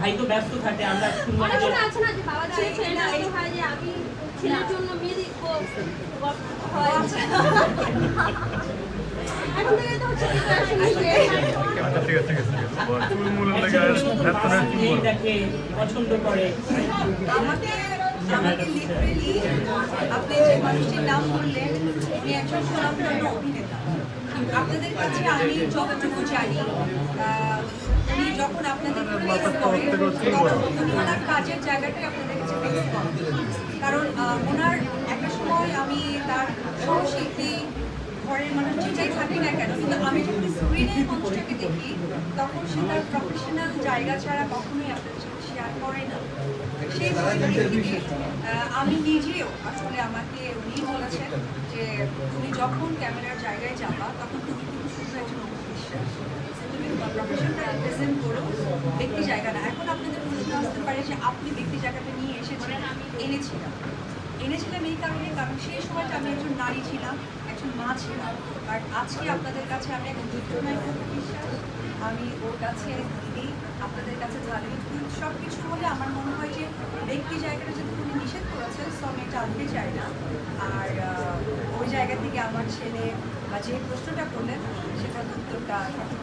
ভাই তো ব্যস্ত থাকে আমরা শুনলাম অনেক আছে না যে বাবা ছেলে ছেলে ব্যস্ত হয় যে আমি ছেলের জন্য মেয়ে দেখব হয়। এখন থেকে তো হচ্ছে preparation নিবে। আচ্ছা ঠিক আছে ঠিক আছে ভেতরে মেয়েটাকে পছন্দ করে। আমাকে আমাকে লিটারেলি আপনি যে মানুষটির নাম বললেন উনি একজন সুনামধন্য অভিনেতা। আপনাদের কাছে আমি যতটুকু জানি কাজের জায়গাটাই আপনাদের কাছে কারণ ওনার একটা সময় আমি তার সহশিল্পী ঘরের মানুষ যেটাই থাকি না কেন কিন্তু আমি যখন স্ক্রিনে মানুষটাকে দেখি তখন সে তার প্রফেশনাল জায়গা ছাড়া কখনোই আপনাদের সাথে শেয়ার করে না। সেই আমি নিজেও আসলে আমাকে উনি বলেছেন যে তুমি যখন ক্যামেরার জায়গায় যাবা তখন তুমি কিন্তু শুধু একজন অভিনেতা। তুমি প্রফেশনটা রিপ্রেজেন্ট করো ব্যক্তি জায়গা না এখন আপনাদের প্রশ্ন আসতে পারে যে আপনি ব্যক্তি জায়গাটা নিয়ে এসেছেন আমি এনেছিলাম। এনেছিলাম এই কারণে কারণ সেই সময়টা আমি একজন নারী ছিলাম, একজন মা ছিলাম। আর আজকে আপনাদের কাছে আমি একজন বিদ্রোহী বিশ্বাস আমি ওর কাছে দিদি আপনাদের কাছে জানি সব কিছু হলে আমার মনে হয় যে ব্যক্তি জায়গাটা যদি তুমি নিষেধ করেছেন সো আমি জানতে চাই না। আর ওই জায়গা থেকে আমার ছেলে, বা যে প্রশ্নটা করলেন, সেটার উত্তরটা সঠিক।